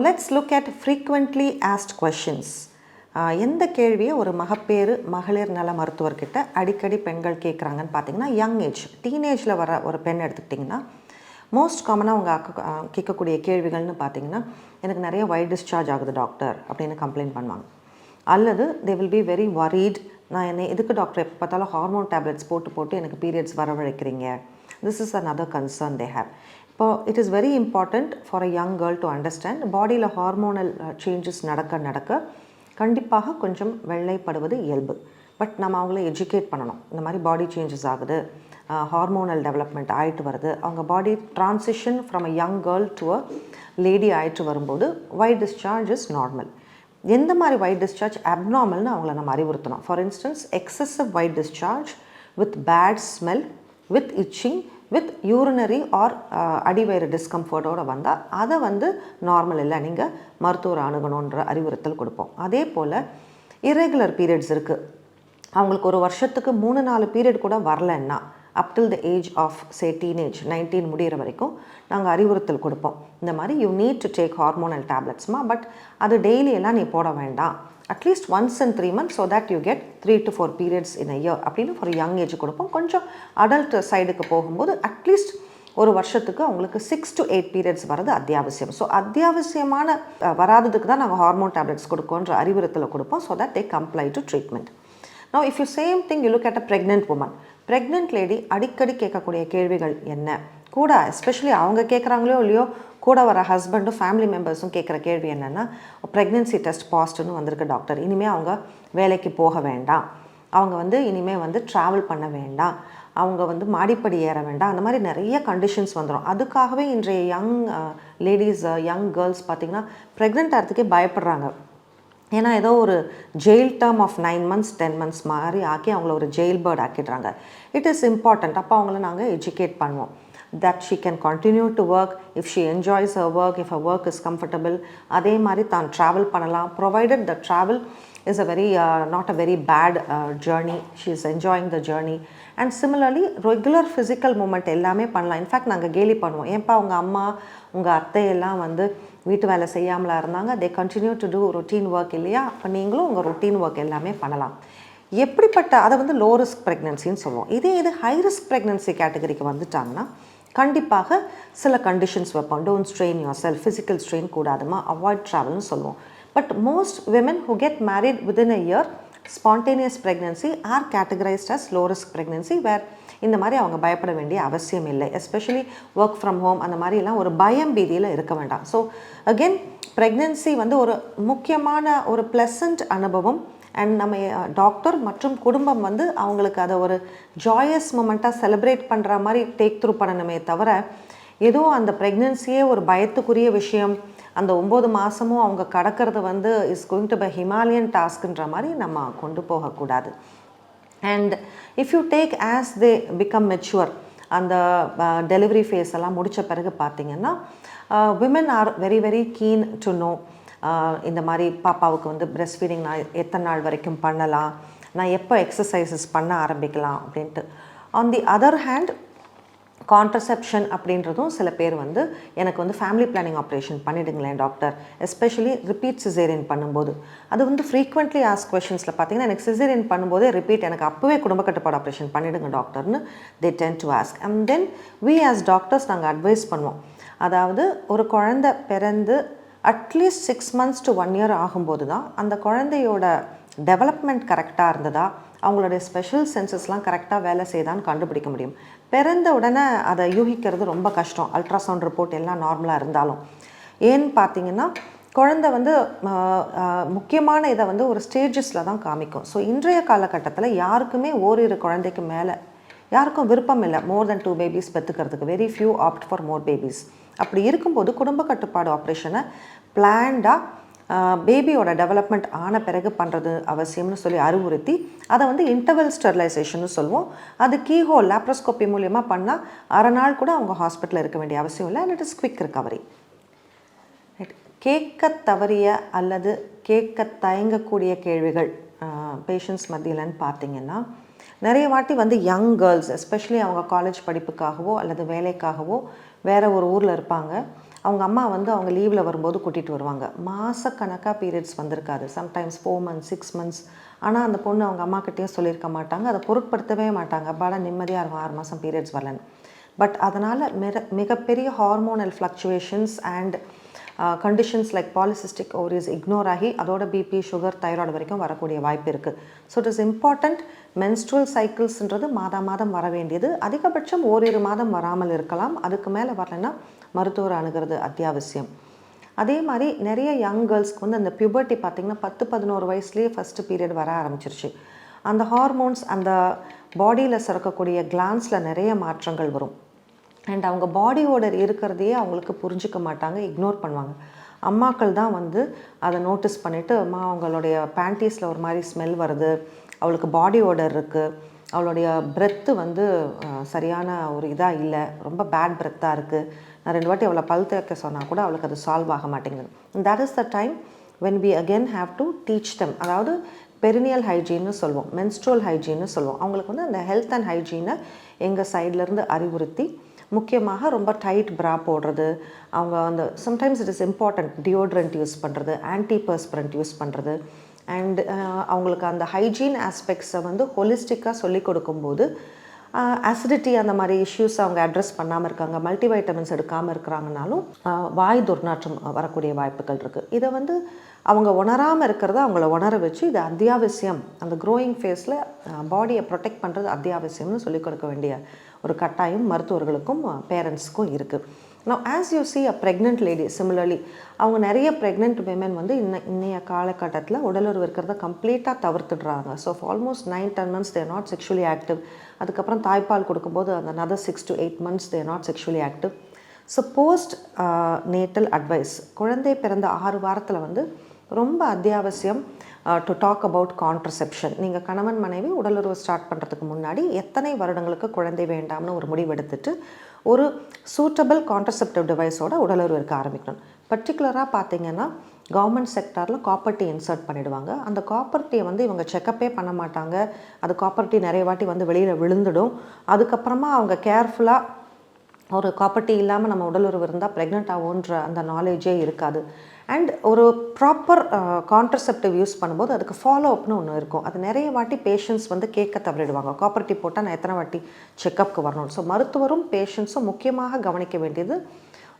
Now let's look at frequently asked questions. எந்த கேள்வியை ஒரு மகப்பேறு மகளிர் நல மருத்துவர்கிட்ட அடிக்கடி பெண்கள் கேட்குறாங்கன்னு பார்த்தீங்கன்னா யங் ஏஜ் டீனேஜில் வர ஒரு பெண் எடுத்துக்கிட்டிங்கன்னா மோஸ்ட் காமனாக அவங்க அக்க- கேட்கக்கூடிய கேள்விகள்னு பார்த்தீங்கன்னா எனக்கு நிறைய ஒயிட் டிஸ்சார்ஜ் ஆகுது டாக்டர் அப்படின்னு கம்ப்ளைண்ட் பண்ணுவாங்க. அல்லது they will be very worried நான் என்னை எதுக்கு டாக்டர் எப்போ பார்த்தாலும் ஹார்மோன் டேப்லெட்ஸ் போட்டு போட்டு எனக்கு periods வரவழைக்கிறீங்க? This is an other concern they have இப்போ it is very important for a young girl to understand பாடியில் ஹார்மோனல் சேஞ்சஸ் நடக்க நடக்க கண்டிப்பாக கொஞ்சம் வெள்ளைப்படுவது இயல்பு. பட் நம்ம அவங்கள எஜுகேட் பண்ணணும். இந்த மாதிரி பாடி சேஞ்சஸ் ஆகுது uh, ஹார்மோனல் டெவலப்மெண்ட் ஆயிட்டு வருது. அவங்க body transition from a young girl to a lady ஆயிட்டு வரும்போது ஒயிட் டிஸ்சார்ஜ் இஸ் நார்மல் எந்த மாதிரி ஒயிட் டிஸ்சார்ஜ் அப்நார்மல்னு அவங்கள நம்ம அறிவுறுத்தணும். For instance excessive white discharge with bad smell with itching with urinary or அடிவயிறு டிஸ்கம்ஃபர்ட்டோடு வந்தால் அதை வந்து நார்மல் இல்லை. நீங்கள் மருத்துவர் அணுகணுன்ற அறிவுறுத்தல் கொடுப்போம். அதே போல் இரெகுலர் பீரியட்ஸ் இருக்குது அவங்களுக்கு ஒரு வருஷத்துக்கு மூணு நாலு பீரியட் கூட வரலன்னா up till the age of say teenage nineteen முடிகிற வரைக்கும் நாங்கள் அறிவுறுத்தல் கொடுப்போம். இந்த மாதிரி you need to take hormonal டேப்லெட்ஸ்மா but அது டெய்லி எல்லாம் நீ போட வேண்டாம். At least once and three months so that you get three to four periods in year அப்படின்னு ஒரு யங் ஏஜ் கொடுப்போம். கொஞ்சம் அடல்ட் சைடுக்கு போகும்போது அட்லீஸ்ட் ஒரு வருஷத்துக்கு அவங்களுக்கு சிக்ஸ் டு எயிட் பீரியட்ஸ் வரது அத்தியாவசியம். ஸோ அத்தியாவசியமான வராததுக்கு தான் நாங்கள் ஹார்மோன் டேப்லெட்ஸ் கொடுக்கோன்ற அறிவுறுத்தலை கொடுப்போம். So that they comply to treatment no if you same thing you look at a pregnant woman pregnant lady அடிக்கடி கேட்கக்கூடிய கேள்விகள் என்ன? கூட எஸ்பெஷலி அவங்க கேட்குறாங்களோ இல்லையோ கூட வர ஹஸ்பண்டும் ஃபேமிலி மெம்பர்ஸும் கேட்குற கேள்வி என்னென்னா ப்ரெக்னென்சி டெஸ்ட் பாசிட்டிவ்னு வந்திருக்கு டாக்டர் இனிமேல் அவங்க வேலைக்கு போக வேண்டாம். அவங்க வந்து இனிமேல் வந்து ட்ராவல் பண்ண வேண்டாம். அவங்க வந்து மாடிப்படி ஏற வேண்டாம். அந்த மாதிரி நிறைய கண்டிஷன்ஸ் வந்துடும் அதுக்காகவே இன்றைய யங் லேடிஸ் யங் கேர்ள்ஸ் பார்த்திங்கன்னா ப்ரெக்னென்ட் ஆகிறதுக்கே பயப்படுறாங்க. ஏன்னா ஏதோ ஒரு jail term of nine months ten months மாதிரி ஆக்கி அவங்கள ஒரு ஜெயில் பேர்ட் ஆக்கிடுறாங்க. இட் இஸ் இம்பார்ட்டண்ட் அப்போ அவங்கள நாங்கள் எஜுகேட் பண்ணுவோம். That she can continue to work if she enjoys her work if a work is comfortable அதே மாதிரி தான் ட்ராவல் பண்ணலாம். Provided the travel is a very not a very bad journey she is enjoying the journey and similarly regular physical movement எல்லாமே பண்ணலாம். In fact நாங்கள் கேலி பண்ணுவோம். ஏன்ப்பா உங்கள் அம்மா உங்கள் அத்தையெல்லாம் வந்து வீட்டு வேலை செய்யாமலா இருந்தாங்க? They continue to do routine work இல்லையா? அப்போ நீங்களும் உங்கள் ரொட்டீன் ஒர்க் எல்லாமே பண்ணலாம். எப்படிப்பட்ட அதை வந்து லோ ரிஸ்க் ப்ரெக்னென்சின்னு சொல்லுவோம். இதே இது ஹை ரிஸ்க் ப்ரெக்னென்சி கேட்டகரிக்கு வந்துட்டாங்கன்னா கண்டிப்பாக சில கண்டிஷன்ஸ் வைப்போம். Don't strain yourself physical strain கூடாதுமா avoid ட்ராவல்னு சொல்லுவோம். But most women who get married within a year spontaneous pregnancy are categorized as low risk pregnancy where இந்த மாதிரி அவங்க பயப்பட வேண்டிய அவசியம் இல்லை. எஸ்பெஷலி ஒர்க் ஃப்ரம் ஹோம் அந்த மாதிரிலாம் ஒரு பயம் பீதியில் இருக்க வேண்டாம். ஸோ அகெயின் ப்ரெக்னென்சி வந்து ஒரு முக்கியமான ஒரு ப்ளசண்ட் அனுபவம். அண்ட் நம்ம டாக்டர் மற்றும் குடும்பம் வந்து அவங்களுக்கு அதை ஒரு ஜாயஸ் மூமெண்ட்டாக செலிப்ரேட் பண்ணுற மாதிரி டேக் த்ரூ பண்ணணுமே தவிர ஏதோ அந்த ப்ரெக்னென்சியே ஒரு பயத்துக்குரிய விஷயம். அந்த ஒம்பது மாதமும் அவங்க கடக்கிறது வந்து is going to by Himalayan டாஸ்க்குன்ற மாதிரி நம்ம கொண்டு போகக்கூடாது. And if you take as they become mature அந்த டெலிவரி ஃபேஸ் எல்லாம் முடித்த பிறகு பார்த்திங்கன்னா women are very very keen to know இந்த மாதிரி பாப்பாவுக்கு வந்து breast ஃபீடிங் நான் எத்தனை நாள் வரைக்கும் பண்ணலாம்? நான் எப்போ எக்ஸசைசஸ் பண்ண ஆரம்பிக்கலாம் அப்படின்ட்டு. On the other hand contraception அப்படின்றதும் சில பேர் வந்து எனக்கு வந்து ஃபேமிலி பிளானிங் ஆப்ரேஷன் பண்ணிடுங்களேன் டாக்டர் எஸ்பெஷலி ரிப்பீட் சிசேரியன் பண்ணும்போது. அது வந்து ஃப்ரீக்வெண்ட்லி ஆஸ் கொஷின்ஸில் பார்த்தீங்கன்னா எனக்கு சிசேரியன் பண்ணும்போதே ரிப்பீட் எனக்கு அப்போவே குடும்ப கட்டுப்பாடு ஆப்ரேஷன் பண்ணிடுங்க டாக்டர்னு they tend to ask and then we as doctors நாங்கள் அட்வைஸ் பண்ணுவோம். அதாவது ஒரு குழந்தை பிறந்து at least six months to one year ஆகும்போது தான் அந்த குழந்தையோட டெவலப்மெண்ட் கரெக்டாக இருந்ததா? அவங்களுடைய ஸ்பெஷல் சென்சஸ்லாம் கரெக்டாக வேலை செய்தான்னு கண்டுபிடிக்க முடியும். பிறந்த உடனே அதை யூகிக்கிறது ரொம்ப கஷ்டம். அல்ட்ராசவுண்ட் ரிப்போர்ட் எல்லாம் நார்மலாக இருந்தாலும். ஏன்னு பார்த்தீங்கன்னா குழந்தை வந்து முக்கியமான இதை வந்து ஒரு ஸ்டேஜஸில் தான் காமிக்கும். ஸோ இன்றைய காலகட்டத்தில் யாருக்குமே ஓரிரு குழந்தைக்கு மேலே யாருக்கும் விருப்பம் இல்லை. More than two babies பெற்றுக்கிறதுக்கு very few opt for more babies அப்படி இருக்கும்போது குடும்ப கட்டுப்பாடு ஆப்ரேஷனை பிளான்டாக பேபியோட டெவலப்மெண்ட் ஆன பிறகு பண்ணுறது அவசியம்னு சொல்லி அறிவுறுத்தி அதை வந்து இன்டர்வல் ஸ்டெர்லைசேஷன் சொல்லுவோம். அது கீஹோ லேப்ரோஸ்கோப்பி மூலியமாக பண்ணால் அரை நாள் கூட அவங்க ஹாஸ்பிட்டலில் இருக்க வேண்டிய அவசியம் இல்லை. And it is quick recovery கேட்க தவறிய அல்லது கேட்க தயங்கக்கூடிய கேள்விகள் பேஷண்ட்ஸ் மத்தியிலன்னு பார்த்தீங்கன்னா நிறைய வாட்டி வந்து யங் கேர்ள்ஸ் எஸ்பெஷலி அவங்க காலேஜ் படிப்புக்காகவோ அல்லது வேலைக்காகவோ வேறு ஒரு ஊரில் இருப்பாங்க. அவங்க அம்மா வந்து அவங்க லீவில் வரும்போது கூட்டிகிட்டு வருவாங்க. மாதக்கணக்காக பீரியட்ஸ் வந்திருக்காது. Sometimes four months six months ஆனால் அந்த பொண்ணு அவங்க அம்மாக்கிட்டேயும் சொல்லியிருக்க மாட்டாங்க. அதை பொருட்படுத்தவே மாட்டாங்க. அப்பாடா நிம்மதியாக இருக்கும். ஆறு மாதம் பீரியட்ஸ் வரலன்னு. பட் அதனால் மிக மிகப்பெரிய hormonal fluctuations and conditions like polycystic ovaries ignore ஆகி அதோட பிபி சுகர் தைராய்டு வரைக்கும் வரக்கூடிய வாய்ப்பு இருக்குது so it is important menstrual சைக்கிள்ஸ்ன்றது மாதம் மாதம் வர வேண்டியது. அதிகபட்சம் ஓரிரு மாதம் வராமல் இருக்கலாம். அதுக்கு மேலே வரலைன்னா மருத்துவர் அணுகிறது அத்தியாவசியம். அதே மாதிரி நிறைய யங் கேர்ள்ஸ்க்கு வந்து அந்த பியூபர்ட்டி பார்த்திங்கன்னா பத்து பதினோரு வயசுலேயே ஃபஸ்ட்டு பீரியட் வர ஆரம்பிச்சிருச்சு. அந்த ஹார்மோன்ஸ் அந்த பாடியில் சுரக்கக்கூடிய கிளான்ஸில் நிறைய மாற்றங்கள் வரும். அண்ட் அவங்க பாடி ஓடர் இருக்கிறதையே அவங்களுக்கு புரிஞ்சுக்க மாட்டாங்க இக்னோர் பண்ணுவாங்க. அம்மாக்கள் தான் வந்து அதை நோட்டீஸ் பண்ணிவிட்டு அம்மா அவங்களுடைய பேண்டீஸில் ஒரு மாதிரி ஸ்மெல் வருது அவளுக்கு பாடி ஓடர் இருக்குது அவளுடைய பிரெத்து வந்து சரியான ஒரு இதாக இல்லை ரொம்ப பேட் பிரெத்தாக இருக்குது நான் ரெண்டு வாட்டி அவளை பல் தேக்க சொன்னால் கூட அவளுக்கு அது சால்வ் ஆக மாட்டேங்குது. That is the time when we again have to teach them அதாவது பெரினியல் ஹைஜீன்னு சொல்லுவோம் மென்ஸ்ட்ரோல் ஹைஜீன்னு சொல்லுவோம் அவங்களுக்கு வந்து அந்த ஹெல்த் அண்ட் ஹைஜீனை எங்கள் சைட்லேருந்து அறிவுறுத்தி முக்கியமாக ரொம்ப டைட் ப்ரா போடுறது. அவங்க அந்த sometimes it is important deodorant use பண்ணுறது ஆன்டி பர்ஸ்பரண்ட் யூஸ் பண்ணுறது அண்ட் அவங்களுக்கு அந்த ஹைஜீன் ஆஸ்பெக்ட்ஸை வந்து ஹொலிஸ்டிக்காக சொல்லிக் கொடுக்கும்போது uh, அசிடிட்டி அந்த மாதிரி இஷ்யூஸ் அவங்க அட்ரஸ் பண்ணாமல் இருக்காங்க மல்டிவைட்டமின்ஸ் எடுக்காமல் இருக்கிறாங்கனாலும் uh, வாய் துர்நாற்றம் வரக்கூடிய வாய்ப்புகள் இருக்குது இதை வந்து அவங்க உணராமல் இருக்கிறத அவங்கள உணர வச்சு இது அத்தியாவசியம். அந்த க்ரோயிங் ஃபேஸில் பாடியை ப்ரொடெக்ட் பண்ணுறது அத்தியாவசியம்னு சொல்லிக் கொடுக்க வேண்டிய ஒரு கட்டாயம் மருத்துவர்களுக்கும் பேரண்ட்ஸுக்கும் இருக்குது நான் as you see a pregnant lady similarly அவங்க நிறைய ப்ரெக்னென்ட் விமன் வந்து இன்ன இன்னைய காலகட்டத்தில் உடலுறவு இருக்கிறத கம்ப்ளீட்டாக தவிர்த்துடுறாங்க. So almost nine ten months they're not sexually active அதுக்கப்புறம் தாய்ப்பால் கொடுக்கும்போது அந்த other six to eight months they're not sexually active so post natal advice குழந்தை பிறந்த ஆறு வாரத்தில் வந்து ரொம்ப அத்தியாவசியம். டு டாக் அபவுட் கான்ட்ரசெப்ஷன் நீங்கள் கணவன் மனைவி உடலுறவு ஸ்டார்ட் பண்ணுறதுக்கு முன்னாடி எத்தனை வருடங்களுக்கு குழந்தை வேண்டாம்னு ஒரு முடிவு எடுத்துட்டு ஒரு சூட்டபிள் கான்ட்ரசெப்டிவ் டிவைஸோட உடலுறவு இருக்க ஆரம்பிக்கணும். பர்டிகுலராக பார்த்தீங்கன்னா கவர்மெண்ட் செக்டாரில் காப்பர்ட்டி இன்சர்ட் பண்ணிவிடுவாங்க அந்த காப்பர்ட்டியை வந்து இவங்க செக்கப்பே பண்ண மாட்டாங்க. அது காப்பர்ட்டி நிறைய வாட்டி வந்து வெளியில் விழுந்துடும். அதுக்கப்புறமா அவங்க கேர்ஃபுல்லாக ஒரு காப்பர்ட்டி இல்லாமல் நம்ம உடலுறவு இருந்தால் ப்ரெக்னென்ட் ஆகுன்ற அந்த நாலேஜே இருக்காது. அண்ட் ஒரு ப்ராப்பர் கான்ட்ரசெப்டிவ் யூஸ் பண்ணும்போது அதுக்கு ஃபாலோ அப்னு ஒன்று இருக்கும். அது நிறைய வாட்டி பேஷண்ட்ஸ் வந்து கேட்க தவறிடுவாங்க. காப்பர்ட்டி போட்டால் நான் எத்தனை வாட்டி செக்கப்க்கு வரணும் ஸோ மருத்துவரும் பேஷண்ட்ஸும் முக்கியமாக கவனிக்க வேண்டியது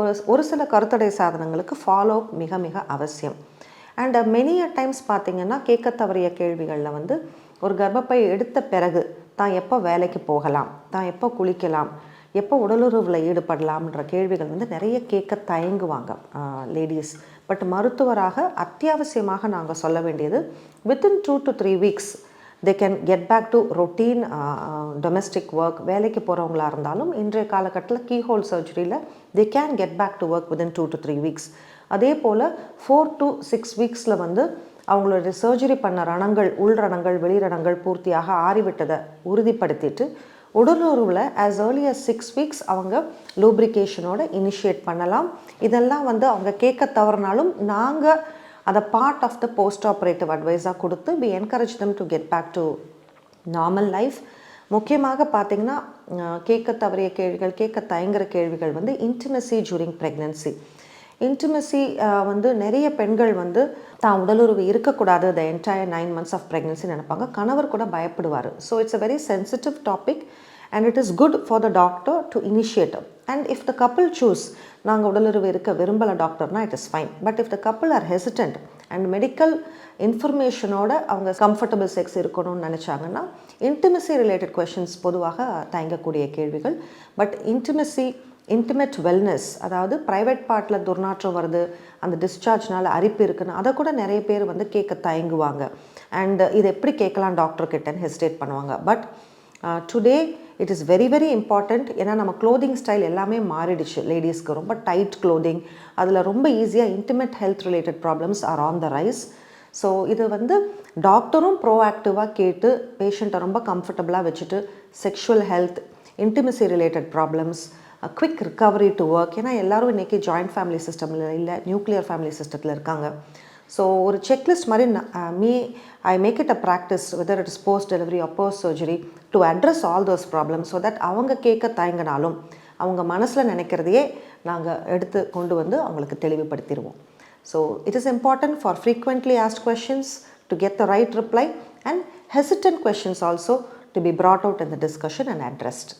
ஒரு ஒரு சில கருத்தடை சாதனங்களுக்கு ஃபாலோ அப் மிக மிக அவசியம். அண்ட் மெனி அ டைம்ஸ் பார்த்தீங்கன்னா கேட்க தவறிய கேள்விகளில் வந்து ஒரு கர்ப்பப்பை எடுத்த பிறகு தான் எப்போ வேலைக்கு போகலாம் தான் எப்போ குளிக்கலாம் எப்போ உடலுறவில் ஈடுபடலாம்ன்ற கேள்விகள் வந்து நிறைய கேட்க தயங்குவாங்க லேடிஸ் பட் மருத்துவராக அத்தியாவசியமாக நாங்கள் சொல்ல வேண்டியது within two to three weeks they can get back to routine domestic work வேலைக்கு போகிறவங்களா இருந்தாலும் இன்றைய காலகட்டத்தில் keyhole சர்ஜரியில் they can get back to work within two to three weeks அதே போல் ஃபோர் டு சிக்ஸ் வீக்ஸில் வந்து அவங்களுடைய சர்ஜரி பண்ண ரணங்கள் உள் ரணங்கள் வெளி ரணங்கள் பூர்த்தியாக ஆறிவிட்டதை உறுதிப்படுத்திட்டு உடலுறவில் as early as six weeks அவங்க லூப்ரிகேஷனோட இனிஷியேட் பண்ணலாம். இதெல்லாம் வந்து அவங்க கேட்க தவறினாலும் நாங்கள் அதை part of the post operative அட்வைஸாக கொடுத்து be encourage them to get back to normal life முக்கியமாக பார்த்தீங்கன்னா கேட்க தவறிய கேள்விகள் கேட்க தயங்குற கேள்விகள் வந்து இன்டிமசி ஜூரிங் ப்ரெக்னென்சி இன்டிமசி வந்து நிறைய பெண்கள் வந்து தான் உடலுறவு இருக்கக்கூடாது the entire nine months of pregnancy நினைப்பாங்க. கணவர் கூட பயப்படுவார். So it's a very sensitive topic and it is good for the doctor to initiate and if the couple choose நாங்கள் உடலுறவு இருக்க விரும்பலை டாக்டர்னா it is fine but if the couple are hesitant and medical இன்ஃபர்மேஷனோட அவங்க comfortable sex இருக்கணும்னு நினச்சாங்கன்னா intimacy related questions பொதுவாக தயங்கக்கூடிய கேள்விகள். But intimacy intimate wellness அதாவது ப்ரைவேட் பார்ட்டில் துர்நாற்றம் வருது அந்த டிஸ்சார்ஜ்னால அரிப்பு இருக்குன்னு அதை கூட நிறைய பேர் வந்து கேட்க தயங்குவாங்க. அண்ட் இது எப்படி கேட்கலாம் டாக்டர் கிட்டன்னு ஹெசிடேட் பண்ணுவாங்க. But today it is very very important ஏன்னா நம்ம க்ளோதிங் ஸ்டைல் எல்லாமே மாறிடுச்சு. லேடிஸ்க்கு ரொம்ப டைட் க்ளோதிங் அதில் ரொம்ப ஈஸியாக intimate health related problems are on the rise so இது வந்து டாக்டரும் ப்ரோஆக்டிவாக கேட்டு பேஷண்ட்டை ரொம்ப கம்ஃபர்டபுளாக வச்சுட்டு sexual health intimacy related problems quick recovery to work ஏன்னா எல்லோரும் இன்றைக்கி ஜாயிண்ட் ஃபேமிலி சிஸ்டமில் இல்லை நியூக்ளியர் ஃபேமிலி சிஸ்டத்தில் இருக்காங்க. ஸோ ஒரு செக்லிஸ்ட் மாதிரி me I make it a practice whether it is post delivery or post surgery to address all those problems so that அவங்க கேட்க தயங்கினாலும் அவங்க மனசில் நினைக்கிறதையே நாங்கள் எடுத்து கொண்டு வந்து அவங்களுக்கு தெளிவுபடுத்திடுவோம் so it is important for frequently asked questions to get the right reply and hesitant questions also to be brought out இந்த டிஸ்கஷன் அண்ட் and.